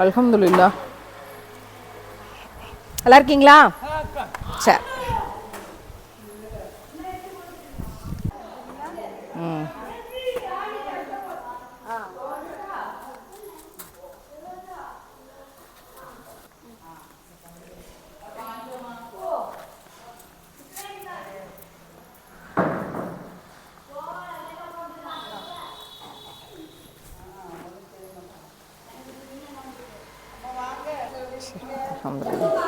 அல்ஹம்துலில்லா நல்லா இருக்கீங்களா? சரி அல்ஹம்துலில்லாஹ்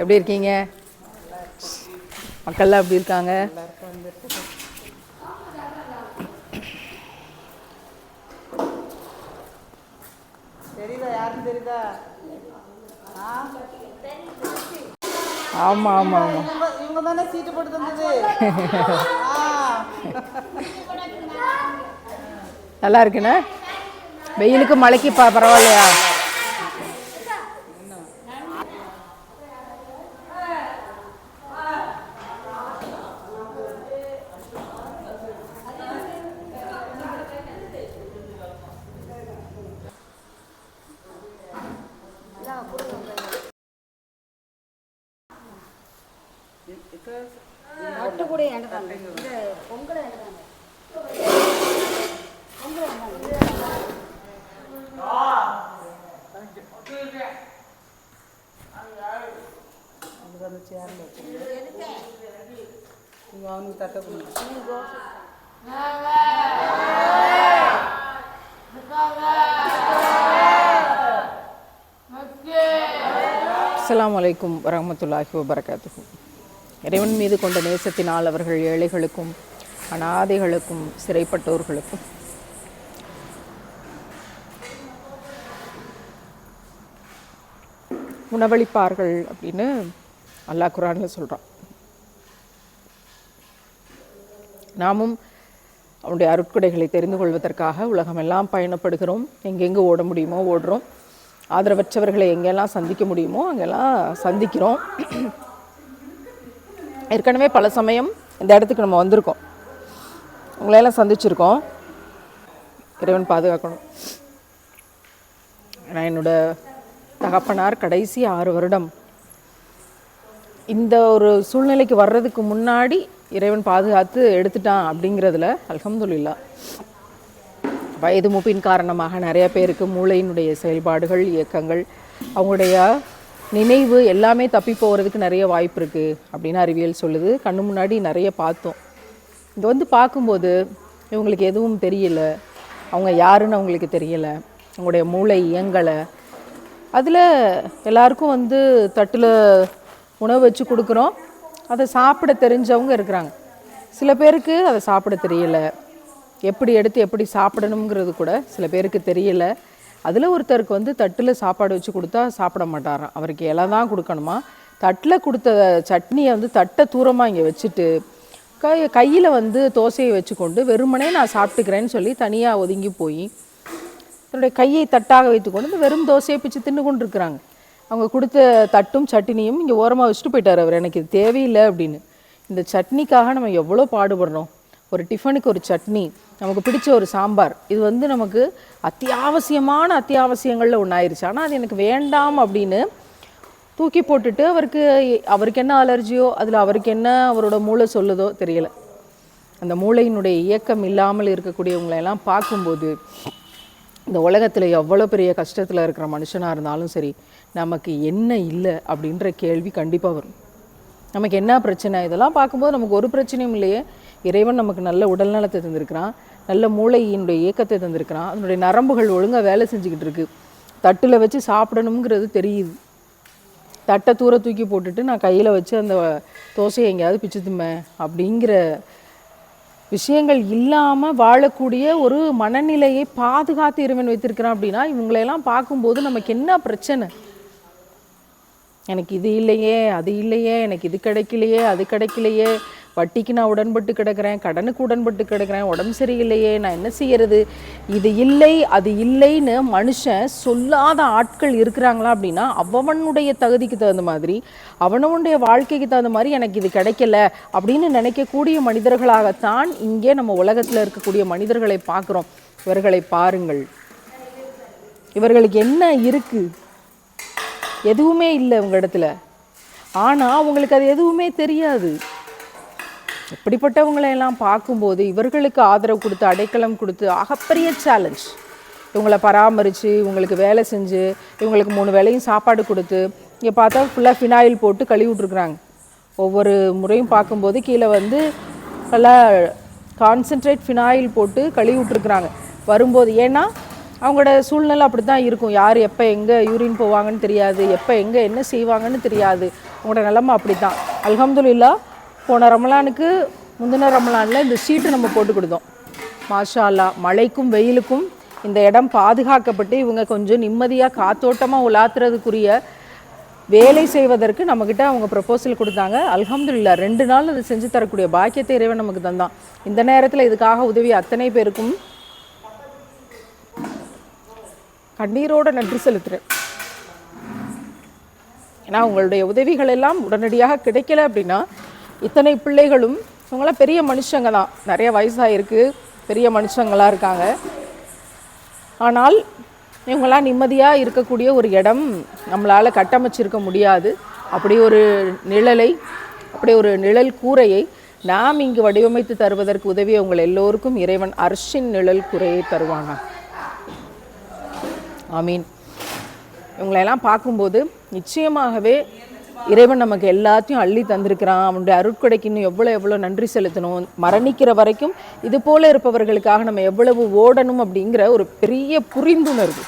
எப்படி இருக்கீங்க? மக்கள்லாம் எப்படி இருக்காங்க? ஆமாம் ஆமாம் ஆமாம் இவங்க தானே சீட்டு போட்டு தந்தது. நல்லா இருக்குண்ணா. வெயிலுக்கு மழைக்கு ப பரவாயில்லையா? அது வந்து சேர்ல அவனுக்கு தட்ட வரஹ்மத்துல்லாஹி வபரகாத்துஹு. இறைவன் மீது கொண்ட நேசத்தினால் அவர்கள் ஏழைகளுக்கும் அனாதைகளுக்கும் சிறைப்பட்டோர்களுக்கும். உணவளிப்பார்கள் அப்படின்னு அல்லாஹ் குரானில் சொல்கிறான் நாமும் அவனுடைய அருட்கொடைகளை தெரிந்து கொள்வதற்காக உலகமெல்லாம் பயணப்படுகிறோம். எங்கெங்கே ஓட முடியுமோ ஓடுறோம். ஆதரவற்றவர்களை எங்கெல்லாம் சந்திக்க முடியுமோ அங்கெல்லாம் சந்திக்கிறோம். ஏற்கனவே பல சமயம் இந்த இடத்துக்கு நம்ம வந்திருக்கோம். உங்களையெல்லாம் சந்திச்சிருக்கோம். இறைவன் பாதுகாக்கணும். நான் என்னோட தகப்பனார் கடைசி ஆறு வருடம் இந்த ஒரு சூழ்நிலைக்கு வர்றதுக்கு முன்னாடி இறைவன் பாதுகாத்து எடுத்துட்டான் அப்படிங்கிறதுல அல்ஹம்துலில்லா. வயது மூப்பின் காரணமாக நிறைய பேருக்கு மூளையினுடைய செயல்பாடுகள் இயக்கங்கள் அவங்களுடைய நினைவு எல்லாமே தப்பி போகிறதுக்கு நிறைய வாய்ப்பு இருக்குது அப்படின்னு அறிவியல் சொல்லுது. கண்ணு முன்னாடி நிறைய பார்த்தோம். இது வந்து பார்க்கும்போது இவங்களுக்கு எதுவும் தெரியல. அவங்க யாருன்னு அவங்களுக்கு தெரியலை. அவங்களுடைய மூளை இயங்கலை. அதில் எல்லாருக்கும் வந்து தட்டில் உணவு வச்சு கொடுக்குறோம். அதை சாப்பிட தெரிஞ்சவங்க இருக்கிறாங்க. சில பேருக்கு அதை சாப்பிட தெரியல. எப்படி எடுத்து எப்படி சாப்பிடணுங்கிறது கூட சில பேருக்கு தெரியலை. அதில் ஒருத்தருக்கு வந்து தட்டில் சாப்பாடு வச்சு கொடுத்தா சாப்பிட மாட்டாராம் அவருக்கு இலை தான் கொடுக்கணுமா? தட்டில் கொடுத்த சட்னியை வந்து தட்டை தூரமாக இங்கே வச்சுட்டு கை கையில் வந்து தோசையை வச்சுக்கொண்டு வெறுமனே நான் சாப்பிட்டுக்கிறேன்னு சொல்லி தனியாக ஒதுங்கி போய் தன்னுடைய கையை தட்டாக வைத்துக்கொண்டு இந்த வெறும் தோசையை பிச்சு தின்னு கொண்டு இருக்கிறாங்க அவங்க கொடுத்த தட்டும் சட்னியும் இங்கே ஓரமாக வச்சுட்டு போயிட்டார் அவர். எனக்கு இது தேவையில்லை அப்படின்னு. இந்த சட்னிக்காக நம்ம எவ்வளோ பாடுபடுறோம்? ஒரு டிஃபனுக்கு ஒரு சட்னி நமக்கு பிடிச்ச ஒரு சாம்பார் இது வந்து நமக்கு அத்தியாவசியமான அத்தியாவசியங்களில் ஒன்றாயிருச்சு ஆனால் அது எனக்கு வேண்டாம் அப்படின்னு தூக்கி போட்டுட்டு அவருக்கு அவருக்கு என்ன அலர்ஜியோ அதில் அவருக்கு என்ன அவரோட மூளை சொல்லுதோ தெரியல. அந்த மூளையினுடைய இயக்கம் இல்லாமல் இருக்கக்கூடியவங்களையெல்லாம் பார்க்கும்போது இந்த உலகத்தில் எவ்வளோ பெரிய கஷ்டத்தில் இருக்கிற மனுஷனாக இருந்தாலும் சரி நமக்கு என்ன இல்லை அப்படின்ற கேள்வி கண்டிப்பாக வரும். நமக்கு என்ன பிரச்சனை? இதெல்லாம் பார்க்கும்போது நமக்கு ஒரு பிரச்சனையும் இல்லையே. இறைவன் நமக்கு நல்ல உடல்நலத்தை தந்திருக்கிறான். நல்ல மூளையினுடைய இயக்கத்தை தந்திருக்கிறான். அதனுடைய நரம்புகள் ஒழுங்காக வேலை செஞ்சுக்கிட்டு இருக்கு. தட்டில் வச்சு சாப்பிடணுங்கிறது தெரியுது. தட்டை தூர தூக்கி போட்டுட்டு நான் கையில் வச்சு அந்த தோசையை எங்கேயாவது பிச்சு திம்பேன் அப்படிங்கிற விஷயங்கள் இல்லாமல் வாழக்கூடிய ஒரு மனநிலையை பாதுகாத்து இறைவன் வைத்திருக்கிறான் அப்படின்னா இவங்களையெல்லாம் பார்க்கும்போது நமக்கு என்ன பிரச்சனை? எனக்கு இது இல்லையே அது இல்லையே எனக்கு இது கிடைக்கலையே அது கிடைக்கலையே. வட்டிக்கு நான் உடன்பட்டு கிடக்கிறேன் கடனுக்கு உடன்பட்டு கிடக்கிறேன் உடம்பு சரியில்லையே நான் என்ன செய்யறது? இது இல்லை அது இல்லைன்னு மனுஷன் சொல்லாத ஆட்கள் இருக்கிறாங்களா அப்படின்னா அவனுடைய தகுதிக்கு தகுந்த மாதிரி அவனவனுடைய வாழ்க்கைக்கு தகுந்த மாதிரி எனக்கு இது கிடைக்கல அப்படின்னு நினைக்கக்கூடிய மனிதர்களாகத்தான் இங்கே நம்ம உலகத்தில் இருக்கக்கூடிய மனிதர்களை பார்க்குறோம். இவர்களை பாருங்கள். இவர்களுக்கு என்ன இருக்குது எதுவுமே இல்லை உங்கள் இடத்துல ஆனால் அவங்களுக்கு அது எதுவுமே தெரியாது. இப்படிப்பட்டவங்களையெல்லாம் பார்க்கும்போது இவர்களுக்கு ஆதரவு கொடுத்து அடைக்கலம் கொடுத்து ஆகப்பெரிய சேலஞ்ச் இவங்களை பராமரித்து இவங்களுக்கு வேலை செஞ்சு இவங்களுக்கு மூணு வேளையும் சாப்பாடு கொடுத்து இங்கே பார்த்தா ஃபுல்லாக ஃபினாயில் போட்டு கழுவி விட்ருக்குறாங்க ஒவ்வொரு முறையும் பார்க்கும்போது கீழே வந்து நல்லா கான்சென்ட்ரேட் ஃபினாயில் போட்டு கழுவி விட்ருக்குறாங்க வரும்போது ஏன்னா அவங்களோட சூழ்நிலை அப்படி தான் இருக்கும். யார் எப்போ எங்கே யூரின் போவாங்கன்னு தெரியாது. எப்போ எங்கே என்ன செய்வாங்கன்னு தெரியாது. அவங்களோட நிலமை அப்படி தான் அல்ஹம்துலில்லா போன ரமலானுக்கு முந்தின ரமலானில் இந்த சீட்டு நம்ம போட்டு கொடுத்தோம். மாஷாலா மழைக்கும் வெயிலுக்கும் இந்த இடம் பாதுகாக்கப்பட்டு இவங்க கொஞ்சம் நிம்மதியாக காத்தோட்டமாக உலாத்துறதுக்குரிய வேலை செய்வதற்கு நம்மக்கிட்ட அவங்க ப்ரப்போசல் கொடுத்தாங்க. அல்ஹம்துல்லா ரெண்டு நாள் அது செஞ்சு தரக்கூடிய பாக்கியத்தை இறைவன் நமக்கு தந்தான். இந்த நேரத்தில் இதுக்காக உதவி அத்தனை பேருக்கும் கண்ணீரோட நன்றி செலுத்துகிறேன் ஏன்னா உங்களுடைய உதவிகள் எல்லாம் உடனடியாக கிடைக்கல அப்படின்னா இத்தனை பிள்ளைகளும் இவங்களாம் பெரிய மனுஷங்க தான். நிறைய வயசாயிருக்கு பெரிய மனுஷங்களாக இருக்காங்க. ஆனால் இவங்களாம் நிம்மதியாக இருக்கக்கூடிய ஒரு இடம் நம்மளால் கட்டமைச்சிருக்க முடியாது. அப்படி ஒரு நிழலை அப்படி ஒரு நிழல் கூரையை நாம் இங்கு வடிவமைத்து தருவதற்கு உதவிய உங்கள் எல்லோருக்கும் இறைவன் அர்ஷின் நிழல் கூரையை தருவாங்க ஆமீன். இவங்களெல்லாம் பார்க்கும்போது நிச்சயமாகவே இறைவன் நமக்கு எல்லாத்தையும் அள்ளி தந்திருக்கிறான். அவனுடைய அருட்கொடைக்கு இன்னும் எவ்வளோ எவ்வளோ நன்றி செலுத்தணும். மரணிக்கிற வரைக்கும் இது போல இருப்பவர்களுக்காக நம்ம எவ்வளவு ஓடணும் அப்படிங்கிற ஒரு பெரிய புரிந்துணர்வு.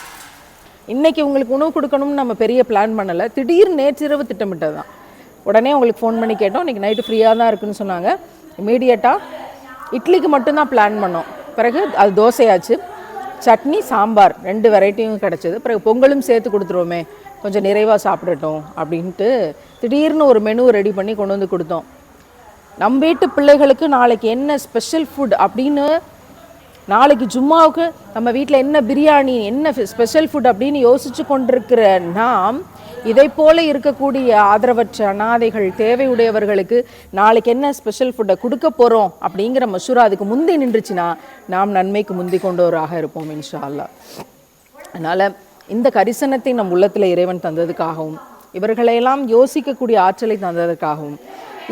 இன்றைக்கி உங்களுக்கு உணவு கொடுக்கணும்னு நம்ம பெரிய பிளான் பண்ணலை. திடீர் நேற்றிரவு திட்டமிட்டது தான் உடனே உங்களுக்கு ஃபோன் பண்ணி கேட்டோம். இன்றைக்கி நைட்டு ஃப்ரீயாக தான் இருக்குன்னு சொன்னாங்க. இமீடியட்டாக இட்லிக்கு மட்டும்தான் பிளான் பண்ணோம். பிறகு அது தோசையாச்சு. சட்னி சாம்பார் ரெண்டு வெரைட்டியும் கிடச்சிது. பிறகு பொங்கலும் சேர்த்து கொடுத்துருவோமே கொஞ்சம் நிறைவாக சாப்பிடட்டும் அப்படின்ட்டு திடீர்னு ஒரு மெனு ரெடி பண்ணி கொண்டு வந்து கொடுத்தோம். நம்ம வீட்டு பிள்ளைகளுக்கு நாளைக்கு என்ன ஸ்பெஷல் ஃபுட் அப்படின்னு நாளைக்கு ஜும்மாவுக்கு நம்ம வீட்டில் என்ன பிரியாணி என்ன ஸ்பெஷல் ஃபுட் அப்படின்னு யோசிச்சு கொண்டிருக்கிற நாம் இதை போல இருக்கக்கூடிய ஆதரவற்ற அனாதைகள் தேவையுடையவர்களுக்கு நாளைக்கு என்ன ஸ்பெஷல் ஃபுட்டை கொடுக்க போகிறோம் அப்படிங்கிற மசூரா அதுக்கு முந்தி நின்றுச்சுன்னா நாம் நன்மைக்கு முந்தி கொண்டவராக இருப்போம் இன்ஷா அல்லா அதனால் இந்த கரிசனத்தை நம் உள்ளத்தில் இறைவன் தந்ததுக்காகவும் இவர்களையெல்லாம் யோசிக்கக்கூடிய ஆற்றலை தந்ததுக்காகவும்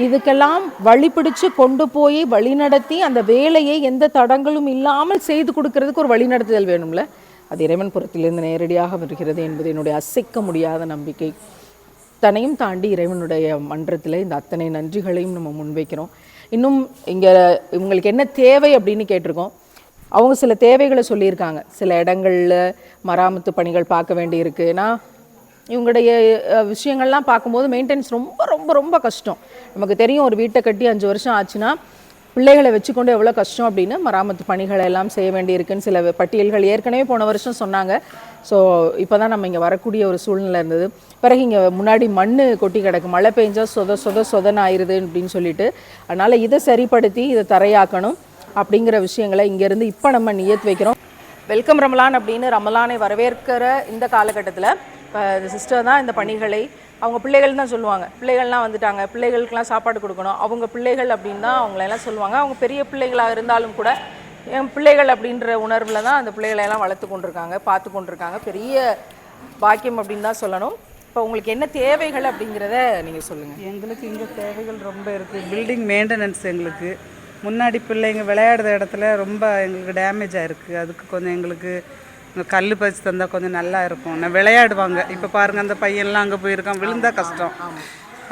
இதுக்கெல்லாம் வழிபிடிச்சு கொண்டு போய் வழிநடத்தி அந்த வேலையை எந்த தடங்களும் இல்லாமல் செய்து கொடுக்கறதுக்கு ஒரு வழிநடத்துதல் வேணும்ல? அது இறைவன் புறத்திலிருந்து நேரடியாக வருகிறது என்பது என்னுடைய அசைக்க முடியாத நம்பிக்கை. தனையும் தாண்டி இறைவனுடைய மன்றத்தில் இந்த அத்தனை நன்றிகளையும் நம்ம முன்வைக்கிறோம். இன்னும் இங்கே இவங்களுக்கு என்ன தேவை அப்படின்னு கேட்டிருக்கோம். அவங்க சில தேவைகளை சொல்லியிருக்காங்க. சில இடங்களில் மராமத்து பணிகள் பார்க்க வேண்டியிருக்குன்னா இவங்களுடைய விஷயங்கள்லாம் பார்க்கும்போது மெயின்டெனன்ஸ் ரொம்ப ரொம்ப ரொம்ப கஷ்டம். நமக்கு தெரியும் ஒரு வீட்டை கட்டி அஞ்சு வருஷம் ஆச்சுன்னா பிள்ளைகளை வச்சுக்கொண்டு எவ்வளோ கஷ்டம் அப்படின்னு மராமத்து பணிகளை எல்லாம் செய்ய வேண்டியிருக்குன்னு சில பட்டியல்கள் ஏற்கனவே போன வருஷம் சொன்னாங்க. ஸோ இப்போ தான் நம்ம இங்கே வரக்கூடிய ஒரு சூழ்நிலை இருந்தது. பிறகு இங்கே முன்னாடி மண் கொட்டி கிடக்கு. மழை பெஞ்சா சொத சொத சொதன் ஆயிருது அப்படின்னு சொல்லிட்டு. அதனால் இதை சரிப்படுத்தி இதை தரையாக்கணும் அப்படிங்கிற விஷயங்களை இங்கேருந்து இப்போ நம்ம நியத்து வைக்கிறோம். வெல்கம் ரமலான் அப்படின்னு ரமலானை வரவேற்கிற இந்த காலகட்டத்தில் இப்போ இந்த சிஸ்டர் தான் இந்த பணிகளை அவங்க பிள்ளைகள் தான் சொல்லுவாங்க. பிள்ளைகள்லாம் வந்துட்டாங்க பிள்ளைகளுக்கெல்லாம் சாப்பாடு கொடுக்கணும். அவங்க பிள்ளைகள் அப்படின்னு தான் அவங்களெல்லாம் சொல்லுவாங்க. அவங்க பெரிய பிள்ளைகளாக இருந்தாலும் கூட என் பிள்ளைகள் அப்படின்ற உணர்வில் தான் அந்த பிள்ளைகளை எல்லாம் வளர்த்து கொண்டிருக்காங்க பார்த்து கொண்டிருக்காங்க. பெரிய பாக்கியம் அப்படின்னு தான் சொல்லணும். இப்போ உங்களுக்கு என்ன தேவைகள் அப்படிங்கிறத நீங்கள் சொல்லுங்கள் எங்களுக்கு இங்கே தேவைகள் ரொம்ப இருக்குது பில்டிங் மெயின்டெனன்ஸ் எங்களுக்கு. முன்னாடி பிள்ளைங்க விளையாடுற இடத்துல ரொம்ப எங்களுக்கு டேமேஜ் ஆயிருக்கு அதுக்கு கொஞ்சம் எங்களுக்கு இந்த கல் பதிச்சு தந்தால் கொஞ்சம் நல்லா இருக்கும். நான் விளையாடுவாங்க. இப்போ பாருங்கள் அந்த பையன்லாம் அங்கே போயிருக்கான். விழுந்தா கஷ்டம்.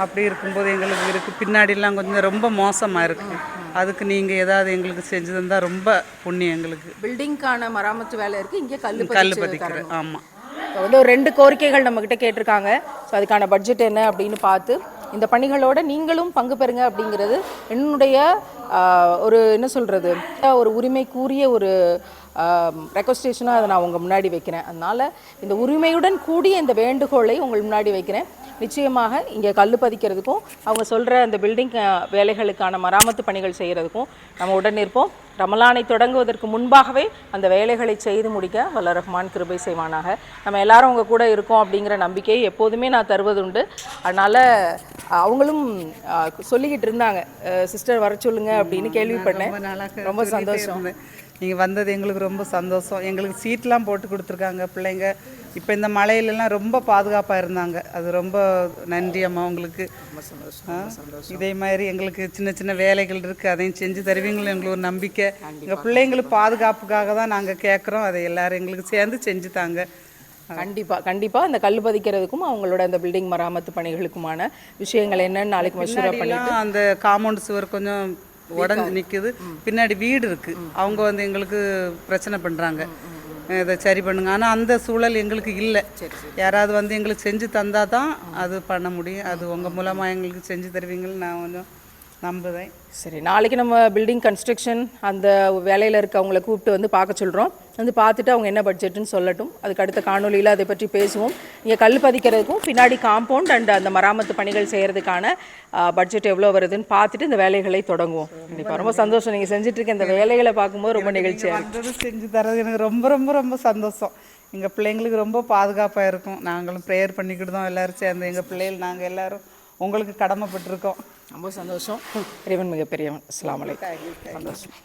அப்படி இருக்கும்போது எங்களுக்கு இருக்குது பின்னாடிலாம் கொஞ்சம் ரொம்ப மோசமாக இருக்குது அதுக்கு நீங்கள் ஏதாவது எங்களுக்கு செஞ்சு தந்தால் ரொம்ப புண்ணியம் எங்களுக்கு. பில்டிங்க்கான மராமத்து வேலை இருக்குது இங்கே கல் கல் பதிக்கிறேன் ஆமாம் இப்போ வந்து ஒரு ரெண்டு கோரிக்கைகள் நம்மக்கிட்ட கேட்டிருக்காங்க. ஸோ அதுக்கான பட்ஜெட் என்ன அப்படின்னு பார்த்து இந்த பணிகளோட நீங்களும் பங்கு பெறுங்க அப்படிங்கிறது என்னுடைய ஒரு என்ன சொல்கிறது ஒரு உரிமை கூறிய ஒரு ரெக்வஸ்டேஷனாக அதை நான் உங்கள் முன்னாடி வைக்கிறேன். அதனால் இந்த உரிமையுடன் கூடிய இந்த வேண்டுகோளை உங்கள் முன்னாடி வைக்கிறேன். நிச்சயமாக இங்கே கல் பதிக்கிறதுக்கும் அவங்க சொல்கிற அந்த பில்டிங் வேலைகளுக்கான மராமத்து பணிகள் செய்கிறதுக்கும் நம்ம உடன் இருப்போம் ரமலானை தொடங்குவதற்கு முன்பாகவே அந்த வேலைகளை செய்து முடிக்க வல்ல ரஹ்மான் கிருபை செய்வானாக. நம்ம எல்லாரும் உங்க கூட இருக்கோம் அப்படிங்கிற நம்பிக்கையை எப்போதுமே நான் தருவதுண்டு. அதனால் அவங்களும் சொல்லிக்கிட்டு இருந்தாங்க. சிஸ்டர் வர சொல்லுங்க அப்படின்னு கேள்விப்பட்டேன். ரொம்ப சந்தோஷம். நீங்கள் வந்தது எங்களுக்கு ரொம்ப சந்தோஷம். எங்களுக்கு சீட்லாம் போட்டு கொடுத்துருக்காங்க பிள்ளைங்க. இப்போ இந்த மழையிலலாம் ரொம்ப பாதுகாப்பாக இருந்தாங்க. அது ரொம்ப நன்றி அம்மா உங்களுக்கு. இதே மாதிரி எங்களுக்கு சின்ன சின்ன வேலைகள் இருக்குது அதையும் செஞ்சு தருவீங்களு எங்களுக்கு ஒரு நம்பிக்கை. எங்கள் பிள்ளைங்களுக்கு பாதுகாப்புக்காக தான் நாங்கள் கேட்குறோம் அதை எல்லாரும் எங்களுக்கு சேர்ந்து செஞ்சு தாங்க. கண்டிப்பா கண்டிப்பா. அந்த கல் பதிக்கிறதுக்கும் அவங்களோட அந்த பில்டிங் மராமத்து பணிகளுக்குமான விஷயங்கள் என்னன்னு நாளைக்கு மசூரா பண்ணி அந்த காம்பவுண்ட் சுவர் கொஞ்சம் உடஞ்சி நிக்குது. பின்னாடி வீடு இருக்கு. அவங்க வந்து எங்களுக்கு பிரச்சனை பண்றாங்க. இதை சரி பண்ணுங்க. ஆனா அந்த சூழல் எங்களுக்கு இல்லை. யாராவது வந்து எங்களுக்கு செஞ்சு தந்தா தான் அது பண்ண முடியும். அது உங்க மூலமா எங்களுக்கு செஞ்சு தருவீங்கன்னு நான் கொஞ்சம் நம்புதேன் சரி நாளைக்கு நம்ம பில்டிங் கன்ஸ்ட்ரக்ஷன் அந்த வேலையில் இருக்கவங்கள கூப்பிட்டு வந்து பார்க்க சொல்கிறோம் வந்து பார்த்துட்டு அவங்க என்ன பட்ஜெட்டுன்னு சொல்லட்டும். அதுக்கு அடுத்த காணொலியில் அதை பற்றி பேசுவோம். இங்கே கல் பதிக்கிறதுக்கும் பின்னாடி காம்பவுண்ட் அண்ட் அந்த மராமத்து பணிகள் செய்கிறதுக்கான பட்ஜெட் எவ்வளோ வருதுன்னு பார்த்துட்டு இந்த வேலைகளை தொடங்குவோம். கண்டிப்பாக ரொம்ப சந்தோஷம். நீங்கள் செஞ்சுட்டு இருக்க இந்த வேலைகளை பார்க்கும்போது ரொம்ப நிகழ்ச்சியாக செஞ்சு தரது எனக்கு ரொம்ப ரொம்ப ரொம்ப சந்தோஷம். எங்கள் பிள்ளைங்களுக்கு ரொம்ப பாதுகாப்பாக இருக்கும். நாங்களும் ப்ரேயர் பண்ணிக்கிட்டு தான் எல்லாரும் சேர்ந்து எங்கள் பிள்ளைகள் நாங்கள் எல்லாரும் உங்களுக்கு கடமைப்பட்டிருக்கோம். ரொம்ப சந்தோஷம். இறைவன் மிகப்பெரியவன். அஸ்ஸலாமு அலைக்கும். சந்தோஷம்.